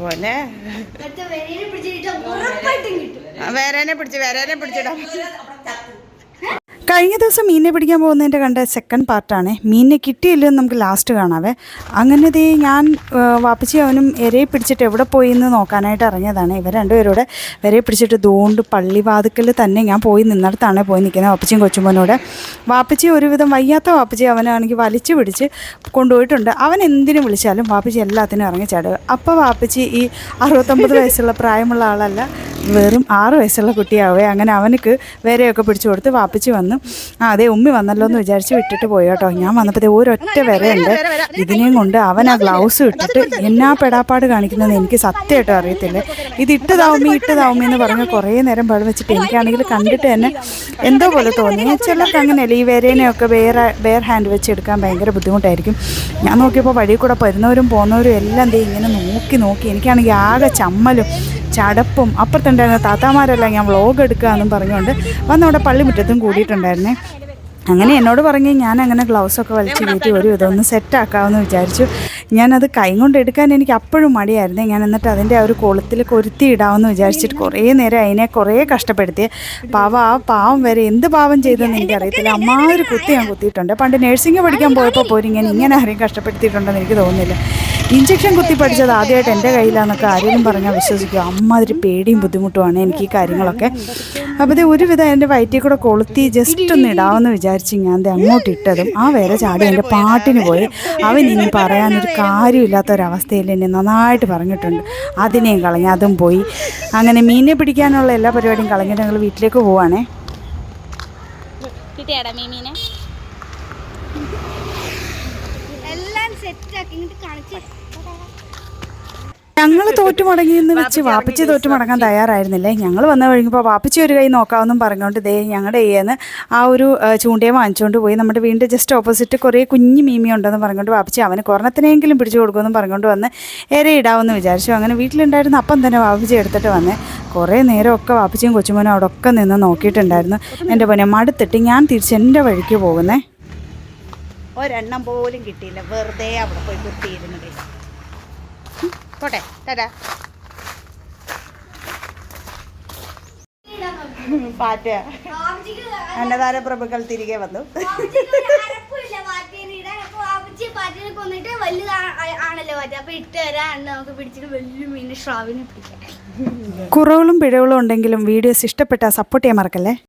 പോലെ. വേറെ വേരേനെ പിടിച്ച് വേരേനെ പിടിച്ചിടാം കഴിഞ്ഞ ദിവസം മീനിനെ പിടിക്കാൻ പോകുന്നതിന്റെ കണ്ട സെക്കൻഡ് പാർട്ടാണ് മീനിനെ കിട്ടിയില്ലെന്ന് നമുക്ക് ലാസ്റ്റ് കാണാവേ. അങ്ങനെ ദേ ഞാൻ വാപ്പച്ചി അവനും ഇരയെ പിടിച്ചിട്ട് എവിടെ പോയി എന്ന് നോക്കാനായിട്ട് അറിഞ്ഞതാണ് ഇവർ രണ്ടുപേരോടെ വരെ പിടിച്ചിട്ട് ദൂണ്ട് പള്ളിവാതുക്കൽ തന്നെ ഞാൻ പോയി നിന്നിടത്താണ് പോയി നിൽക്കുന്നത് വാപ്പച്ചിയും കൊച്ചുമോനോട്. വാപ്പച്ചി ഒരുവിധം വയ്യാത്ത വാപ്പച്ചി അവനാണെങ്കിൽ വലിച്ചു പിടിച്ച് കൊണ്ടുപോയിട്ടുണ്ട്. അവൻ എന്തിനു വിളിച്ചാലും വാപ്പച്ചി എല്ലാത്തിനും ഇറങ്ങി ചാടുക അപ്പോൾ വാപ്പച്ചി ഈ അറുപത്തൊമ്പത് വയസ്സുള്ള പ്രായമുള്ള ആളല്ല. വെറും ആറ് വയസ്സുള്ള കുട്ടിയാവേ. അങ്ങനെ അവനക്ക് വരെയൊക്കെ പിടിച്ചു കൊടുത്ത് വാപ്പിച്ച് വന്നു. ആ അതെ ഉമ്മി വന്നല്ലോ എന്ന് വിചാരിച്ച് വിട്ടിട്ട് പോയി കേട്ടോ ഞാൻ വന്നപ്പോഴത്തേ ഒരൊറ്റ വരയുണ്ട് ഇതിനെയും കൊണ്ട് അവൻ ആ ഗ്ലൗസ് ഇട്ടിട്ട് എന്നാ പെടാപ്പാട് കാണിക്കുന്നത് എനിക്ക് സത്യമായിട്ടും അറിയത്തില്ല. ഇത് ഇട്ടതാവുമ്മി ഇട്ടതാവുമ്മി എന്ന് പറഞ്ഞ് കുറേ നേരം പഴം വെച്ചിട്ട് എനിക്കാണെങ്കിൽ കണ്ടിട്ട് തന്നെ എന്തോ പോലെ തോന്നി. ചിലർക്ക് അങ്ങനെയല്ല ഈ വരേനെയൊക്കെ വേറെ വേർ ഹാൻഡ് വെച്ച് എടുക്കാൻ ഭയങ്കര ബുദ്ധിമുട്ടായിരിക്കും. ഞാൻ നോക്കിയപ്പോൾ വഴിയിൽ കൂടെ വരുന്നവരും പോകുന്നവരും എല്ലാം ദേ ഇങ്ങനെ നോക്കി നോക്കി. എനിക്കാണെങ്കിൽ ആകെ ചമ്മലും ചടപ്പും അപ്പുറത്തുണ്ടായിരുന്ന താത്താമാരെല്ലാം ഞാൻ വ്ളോഗ് എടുക്കുക എന്നും പറഞ്ഞുകൊണ്ട് വന്നവിടെ പള്ളിമുറ്റത്തും കൂടിയിട്ടുണ്ടായിരുന്നേ. അങ്ങനെ എന്നോട് പറഞ്ഞ് ഞാൻ അങ്ങനെ ഗ്ലൗസൊക്കെ വലിച്ചു കയറ്റി ഒരു ഇതൊന്ന് സെറ്റാക്കാമെന്ന് വിചാരിച്ചു. ഞാനത് കൈ കൊണ്ട് എടുക്കാൻ എനിക്ക് അപ്പോഴും മടിയായിരുന്നേ. ഞാൻ എന്നിട്ട് അതിന്റെ ആ ഒരു കൊളുത്തിൽ കൊരുത്തി ഇടാമെന്ന് വിചാരിച്ചിട്ട് കുറേ നേരം അതിനെ കുറേ കഷ്ടപ്പെടുത്തി പാവം ആ പാവം വരെ എന്ത് പാവം ചെയ്തെന്ന് എനിക്കറിയത്തില്ല. അമ്മാതിരി കുത്തി ഞാൻ കുത്തിയിട്ടുണ്ട്. പണ്ട് നഴ്സിംഗ് പഠിക്കാൻ പോയപ്പോൾ പോലും ഇങ്ങനെ ആരെയും കഷ്ടപ്പെടുത്തിയിട്ടുണ്ടെന്ന് എനിക്ക് തോന്നുന്നില്ല. ഇഞ്ചക്ഷൻ കുത്തി പഠിച്ചത് ആദ്യമായിട്ട് എന്റെ കയ്യിലാണെന്നൊക്കെ ആരെങ്കിലും പറഞ്ഞാൽ വിശ്വസിക്കും. അമ്മാതിരി പേടിയും ബുദ്ധിമുട്ടുമാണ് എനിക്ക് ഈ കാര്യങ്ങളൊക്കെ. അപ്പോൾ ഇത് ഒരുവിധം എന്റെ വയറ്റിൽ കൂടെ കൊളുത്തി ജസ്റ്റ് ഒന്ന് ഇടാമെന്ന് വിചാരിച്ച് ഞാൻ അങ്ങോട്ട് ഇട്ടതും ആ വേറെ ചാടി എന്റെ പാട്ടിന് പോയി. അവൻ ഇനി പറയാനൊരു കാര്യമില്ലാത്ത ഒരവസ്ഥയിൽ എന്നെ നന്നായിട്ട് പറഞ്ഞിട്ടുണ്ട്. അതിനെയും കളഞ്ഞ് അതും പോയി. അങ്ങനെ മീനെ പിടിക്കാനുള്ള എല്ലാ പരിപാടിയും കളഞ്ഞിട്ട് ഞങ്ങൾ വീട്ടിലേക്ക് പോവാണേ. കിട്ടിയാടാ മീമീനെ എല്ലാം തോറ്റു ഞങ്ങൾ തോറ്റുമടങ്ങിയെന്ന് വെച്ച് വാപ്പച്ചി തോറ്റുമടങ്ങാൻ തയ്യാറായിരുന്നില്ലേ? ഞങ്ങൾ വന്നു കഴിഞ്ഞപ്പോൾ വാപ്പച്ചി ഒരു കൈ നോക്കാമെന്നും പറഞ്ഞുകൊണ്ട് ദേ ഞങ്ങളുടെ കയ്യിൽ ആ ഒരു ചൂണ്ടയെ വാങ്ങിച്ചുകൊണ്ട് പോയി. നമ്മുടെ വീടിന്റെ ജസ്റ്റ് ഓപ്പോസിറ്റ് കുറേ കുഞ്ഞു മീമി ഉണ്ടെന്ന് പറഞ്ഞുകൊണ്ട് വാപ്പച്ചി അവന് കുറഞ്ഞത്തിനെങ്കിലും പിടിച്ചു കൊടുക്കുമെന്നും പറഞ്ഞുകൊണ്ട് വന്ന് ഇരയിടാമെന്ന് വിചാരിച്ചു. അങ്ങനെ വീട്ടിലുണ്ടായിരുന്ന അപ്പം തന്നെ വാപ്പച്ചി എടുത്തിട്ട് വന്നേ കുറേ നേരമൊക്കെ വാപ്പച്ചിയും കൊച്ചുമോനും അവിടെ ഒക്കെ നിന്ന് നോക്കിയിട്ടുണ്ടായിരുന്നു. എന്റെ പൊന്നെ മടുത്തിട്ട് ഞാൻ തിരിച്ച് എന്റെ വഴിക്ക് പോകുന്നേ. ഒരെണ്ണം പോലും കിട്ടിയില്ല. വെറുതെ അവിടെ പോയി കുത്തിയിരുന്നത്. പോട്ടെ തരാ പാറ്റ. അന്നദാന പ്രഭുക്കൾ തിരികെ വന്നു. കൊന്നിട്ട് വലുതാ ആണല്ലോ ഇട്ട് നമുക്ക് വലിയ കുറവുകളും പിഴവുകളും ഉണ്ടെങ്കിലും വീഡിയോസ് ഇഷ്ടപ്പെട്ടാൽ സപ്പോർട്ട് ചെയ്യാൻ മറക്കല്ലേ?